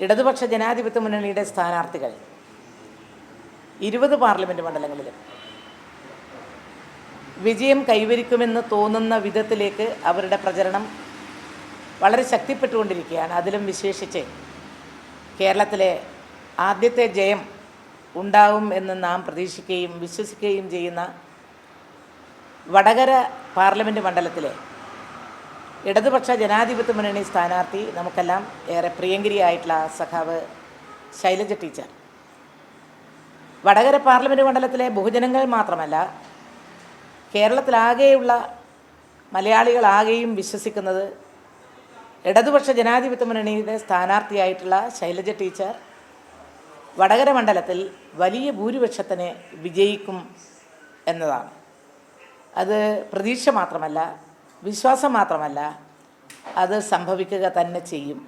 ഇടതുപക്ഷ ജനാധിപത്യ മുന്നണിയുടെ സ്ഥാനാർത്ഥികൾ. ഇരുപത് പാർലമെന്റ് മണ്ഡലങ്ങളിലും വിജയം കൈവരിക്കുമെന്ന് തോന്നുന്ന വിധത്തിലേക്ക് അവരുടെ പ്രചരണം വളരെ ശക്തിപ്പെട്ടുകൊണ്ടിരിക്കുകയാണ്. അതിലും വിശേഷിച്ച് കേരളത്തിലെ ആദ്യത്തെ ജയം ഉണ്ടാവും എന്ന് നാം പ്രതീക്ഷിക്കുകയും വിശ്വസിക്കുകയും ചെയ്യുന്ന വടകര പാർലമെന്റ് മണ്ഡലത്തിലെ ഇടതുപക്ഷ ജനാധിപത്യ മുന്നണി സ്ഥാനാർത്ഥി നമുക്കെല്ലാം ഏറെ പ്രിയങ്കരിയായിട്ടുള്ള സഖാവ് ശൈലജ ടീച്ചർ. വടകര പാർലമെന്റ് മണ്ഡലത്തിലെ ബഹുജനങ്ങൾ മാത്രമല്ല കേരളത്തിലാകെയുള്ള മലയാളികളാകെയും വിശ്വസിക്കുന്നത് ഇടതുപക്ഷ ജനാധിപത്യ മുന്നണിയുടെ സ്ഥാനാർത്ഥിയായിട്ടുള്ള ശൈലജ ടീച്ചർ. വടകര മണ്ഡലത്തിൽ വലിയ ഭൂരിപക്ഷത്തിന് വിജയിക്കും എന്നതാണ്. അത് പ്രതീക്ഷ മാത്രമല്ല വിശ്വാസം മാത്രമല്ല അത് സംഭവിക്കുക തന്നെ ചെയ്യും.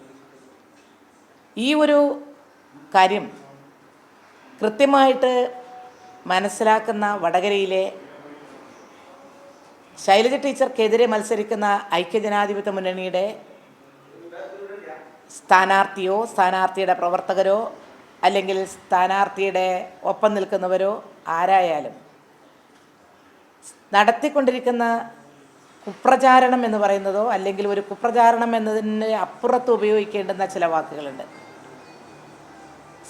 ഈ ഒരു കാര്യം കൃത്യമായിട്ട് മനസ്സിലാക്കുന്ന വടകരയിലെ ശൈലജ ടീച്ചർക്കെതിരെ മത്സരിക്കുന്ന ഐക്യജനാധിപത്യ മുന്നണിയുടെ സ്ഥാനാർത്ഥിയോ സ്ഥാനാർത്ഥിയുടെ പ്രവർത്തകരോ അല്ലെങ്കിൽ സ്ഥാനാർത്ഥിയുടെ ഒപ്പം നിൽക്കുന്നവരോ ആരായാലും നടത്തിക്കൊണ്ടിരിക്കുന്ന കുപ്രചാരണം എന്ന് പറയുന്നതോ അല്ലെങ്കിൽ ഒരു കുപ്രചാരണം എന്നതിന് അപ്പുറത്ത് ഉപയോഗിക്കേണ്ടുന്ന ചില വാക്കുകളുണ്ട്.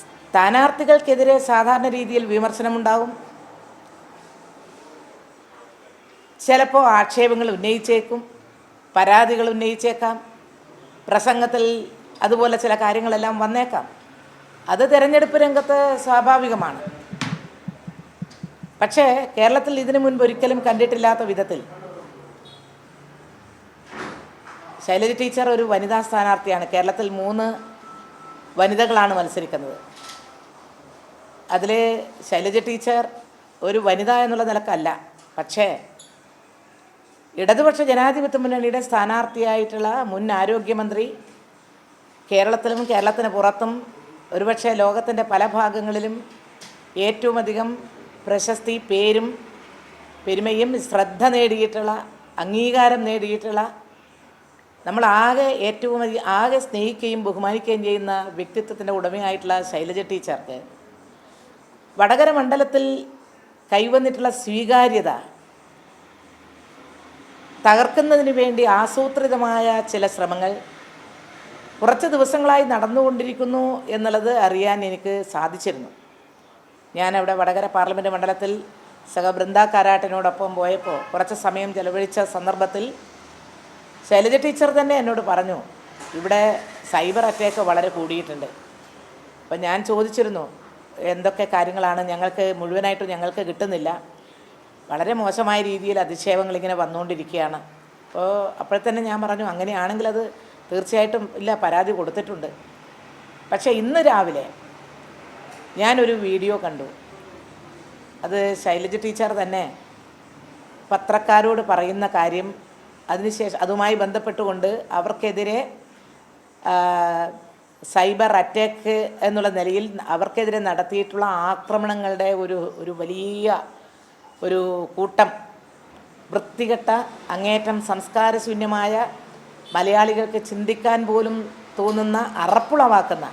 സ്ഥാനാർത്ഥികൾക്കെതിരെ സാധാരണ രീതിയിൽ വിമർശനമുണ്ടാകും ചിലപ്പോൾ ആക്ഷേപങ്ങൾ ഉന്നയിച്ചേക്കും പരാതികൾ ഉന്നയിച്ചേക്കാം പ്രസംഗത്തിൽ അതുപോലെ ചില കാര്യങ്ങളെല്ലാം വന്നേക്കാം. അത് തിരഞ്ഞെടുപ്പ് രംഗത്ത് സ്വാഭാവികമാണ്. പക്ഷേ കേരളത്തിൽ ഇതിനു മുൻപ് ഒരിക്കലും കണ്ടിട്ടില്ലാത്ത വിധത്തിൽ ശൈലജ ടീച്ചർ ഒരു വനിതാ സ്ഥാനാർത്ഥിയാണ്. കേരളത്തിൽ മൂന്ന് വനിതകളാണ് മത്സരിക്കുന്നത്. അതിൽ ശൈലജ ടീച്ചർ ഒരു വനിത എന്നുള്ള നിലക്കല്ല. പക്ഷേ ഇടതുപക്ഷ ജനാധിപത്യ മുന്നണിയുടെ സ്ഥാനാർത്ഥിയായിട്ടുള്ള മുൻ ആരോഗ്യമന്ത്രി കേരളത്തിലും കേരളത്തിന് പുറത്തും ഒരുപക്ഷെ ലോകത്തിന്റെ പല ഭാഗങ്ങളിലും ഏറ്റവും അധികം പ്രശസ്തി പേരും പെരുമയും ശ്രദ്ധ നേടിയിട്ടുള്ള അംഗീകാരം നേടിയിട്ടുള്ള നമ്മൾ ആകെ ഏറ്റവും അധികം ആകെ സ്നേഹിക്കുകയും ബഹുമാനിക്കുകയും ചെയ്യുന്ന വ്യക്തിത്വത്തിന്റെ ഉടമയായിട്ടുള്ള ശൈലജ ടീച്ചർക്ക് വടകര മണ്ഡലത്തിൽ കൈവന്നിട്ടുള്ള സ്വീകാര്യത തകർക്കുന്നതിന് വേണ്ടി ആസൂത്രിതമായ ചില ശ്രമങ്ങൾ കുറച്ച് ദിവസങ്ങളായി നടന്നുകൊണ്ടിരിക്കുന്നു എന്നുള്ളത് അറിയാൻ എനിക്ക് സാധിച്ചിരുന്നു. ഞാനവിടെ വടകര പാർലമെന്റ് മണ്ഡലത്തിൽ സഹ ബൃന്ദ കാരാട്ടിനോടൊപ്പം പോയപ്പോൾ കുറച്ച് സമയം ചെലവഴിച്ച സന്ദർഭത്തിൽ ശൈലജ ടീച്ചർ തന്നെ എന്നോട് പറഞ്ഞു ഇവിടെ സൈബർ അറ്റാക്ക് വളരെ കൂടിയിട്ടുണ്ട്. അപ്പം ഞാൻ ചോദിച്ചിരുന്നു എന്തൊക്കെ കാര്യങ്ങളാണ്? ഞങ്ങൾക്ക് മുഴുവനായിട്ടും ഞങ്ങൾക്ക് കിട്ടുന്നില്ല. വളരെ മോശമായ രീതിയിൽ അധിക്ഷേപങ്ങൾ ഇങ്ങനെ വന്നുകൊണ്ടിരിക്കുകയാണ്. അപ്പോൾ അപ്പോഴത്തന്നെ ഞാൻ പറഞ്ഞു അങ്ങനെയാണെങ്കിൽ അത് തീർച്ചയായിട്ടും ഇല്ല പരാതി കൊടുത്തിട്ടുണ്ട്. പക്ഷേ ഇന്ന് രാവിലെ ഞാനൊരു വീഡിയോ കണ്ടു. അത് ശൈലജ ടീച്ചർ തന്നെ പത്രക്കാരോട് പറയുന്ന കാര്യം അതിനുശേഷം അതുമായി ബന്ധപ്പെട്ടുകൊണ്ട് അവർക്കെതിരെ സൈബർ അറ്റാക്ക് എന്നുള്ള നിലയിൽ അവർക്കെതിരെ നടത്തിയിട്ടുള്ള ആക്രമണങ്ങളുടെ ഒരു ഒരു വലിയ ഒരു കൂട്ടം വൃത്തികെട്ട അങ്ങേറ്റം സംസ്കാരശൂന്യമായ മലയാളികൾക്ക് ചിന്തിക്കാൻ പോലും തോന്നുന്ന അറപ്പുളവാക്കുന്ന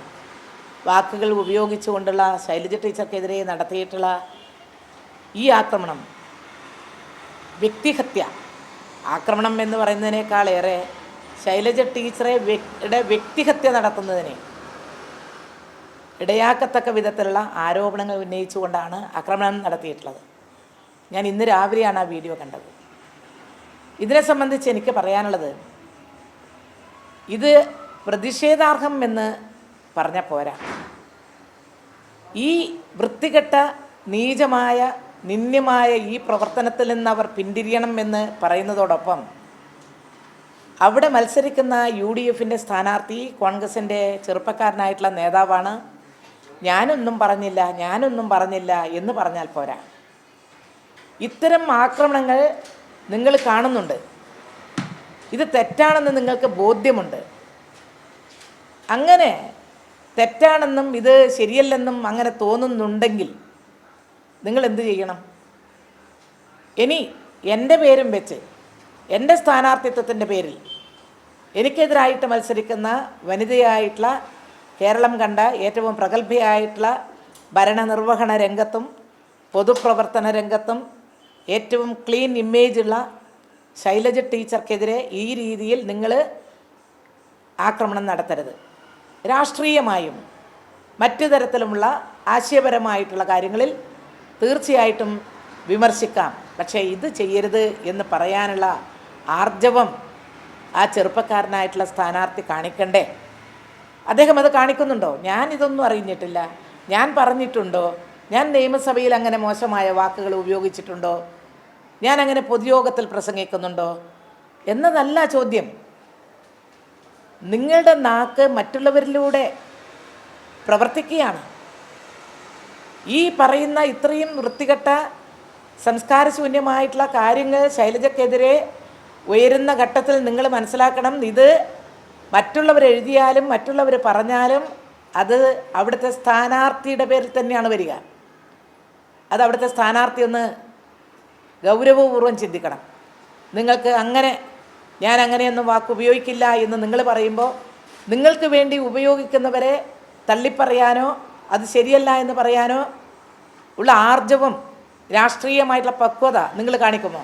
വാക്കുകൾ ഉപയോഗിച്ചുകൊണ്ടുള്ള ശൈലജ ടീച്ചർക്കെതിരെ നടത്തിയിട്ടുള്ള ഈ ആക്രമണം വ്യക്തിഹത്യ. ആക്രമണം എന്ന് പറയുന്നതിനേക്കാളേറെ ശൈലജ ടീച്ചറെ വ്യക്തിയുടെ വ്യക്തിഹത്യ നടത്തുന്നതിനെ ഇടയാക്കത്തക്ക വിധത്തിലുള്ള ആരോപണങ്ങൾ ഉന്നയിച്ചുകൊണ്ടാണ് ആക്രമണം നടത്തിയിട്ടുള്ളത്. ഞാൻ ഇന്ന് രാവിലെയാണ് ആ വീഡിയോ കണ്ടത്. ഇതിനെ സംബന്ധിച്ച് എനിക്ക് പറയാനുള്ളത് ഇത് പ്രതിഷേധാർഹം എന്ന് പറഞ്ഞ പോരാ. ഈ വൃത്തികെട്ട നീചമായ നിന്ദ്യമായ ഈ പ്രവർത്തനത്തിൽ നിന്ന് അവർ പിന്തിരിയണം എന്ന് പറയുന്നതോടൊപ്പം അവിടെ മത്സരിക്കുന്ന യു ഡി എഫിന്റെ സ്ഥാനാർത്ഥി കോൺഗ്രസിന്റെ ചെറുപ്പക്കാരനായിട്ടുള്ള നേതാവാണ്. ഞാനൊന്നും പറഞ്ഞില്ല ഞാനൊന്നും പറഞ്ഞില്ല എന്ന് പറഞ്ഞാൽ പോരാ. ഇത്തരം ആക്രമണങ്ങൾ നിങ്ങൾ കാണുന്നുണ്ട്. ഇത് തെറ്റാണെന്ന് നിങ്ങൾക്ക് ബോധ്യമുണ്ട്. അങ്ങനെ തെറ്റാണെന്നും ഇത് ശരിയല്ലെന്നും അങ്ങനെ തോന്നുന്നുണ്ടെങ്കിൽ നിങ്ങൾ എന്ത് ചെയ്യണം? ഇനി എന്റെ പേരും വെച്ച് എന്റെ സ്ഥാനാർത്ഥിത്വത്തിന്റെ പേരിൽ എനിക്കെതിരായിട്ട് മത്സരിക്കുന്ന വനിതയായിട്ടുള്ള കേരളം കണ്ട ഏറ്റവും പ്രഗത്ഭയായിട്ടുള്ള ഭരണനിർവഹണ രംഗത്തും പൊതുപ്രവർത്തന രംഗത്തും ഏറ്റവും ക്ലീൻ ഇമേജുള്ള ശൈലജ ടീച്ചർക്കെതിരെ ഈ രീതിയിൽ നിങ്ങൾ ആക്രമണം നടത്തരുത്. രാഷ്ട്രീയമായും മറ്റു തരത്തിലുമുള്ള ആശയപരമായിട്ടുള്ള കാര്യങ്ങളിൽ തീർച്ചയായിട്ടും വിമർശിക്കാം. പക്ഷേ ഇത് ചെയ്യരുത് എന്ന് പറയാനുള്ള ആർജവം ആ ചെറുപ്പക്കാരനായിട്ടുള്ള സ്ഥാനാർത്ഥി കാണിക്കണ്ടേ? അദ്ദേഹം അത് കാണിക്കുന്നുണ്ടോ? ഞാൻ ഇതൊന്നും അറിഞ്ഞിട്ടില്ല. ഞാൻ പറഞ്ഞിട്ടുണ്ടോ? ഞാൻ നിയമസഭയിൽ അങ്ങനെ മോശമായ വാക്കുകൾ ഉപയോഗിച്ചിട്ടുണ്ടോ? ഞാൻ അങ്ങനെ പൊതുയോഗത്തിൽ പ്രസംഗിക്കുന്നുണ്ടോ? എന്നതല്ല ചോദ്യം. നിങ്ങളുടെ നാക്ക് മറ്റുള്ളവരിലൂടെ പ്രവർത്തിക്കുകയാണ്. ഈ പറയുന്ന ഇത്രയും വൃത്തികെട്ട സംസ്കാരശൂന്യമായിട്ടുള്ള കാര്യങ്ങൾ ശൈലജക്കെതിരെ ഉയരുന്ന ഘട്ടത്തിൽ നിങ്ങൾ മനസ്സിലാക്കണം. ഇത് മറ്റുള്ളവർ എഴുതിയാലും മറ്റുള്ളവർ പറഞ്ഞാലും അത് അവിടുത്തെ സ്ഥാനാർത്ഥിയുടെ പേരിൽ തന്നെയാണ് വരിക. അത് അവിടുത്തെ സ്ഥാനാർത്ഥി ഒന്ന് ഗൗരവപൂർവം ചിന്തിക്കണം. നിങ്ങൾക്ക് അങ്ങനെ ഞാൻ അങ്ങനെയൊന്നും വാക്ക് ഉപയോഗിക്കില്ല എന്ന് നിങ്ങൾ പറയുമ്പോൾ നിങ്ങൾക്ക് വേണ്ടി ഉപയോഗിക്കുന്നവരെ തള്ളിപ്പറയാനോ അത് ശരിയല്ല എന്ന് പറയാനോ? ഉള്ള ആർജവം രാഷ്ട്രീയമായിട്ടുള്ള പക്വത നിങ്ങൾ കാണിക്കുമോ?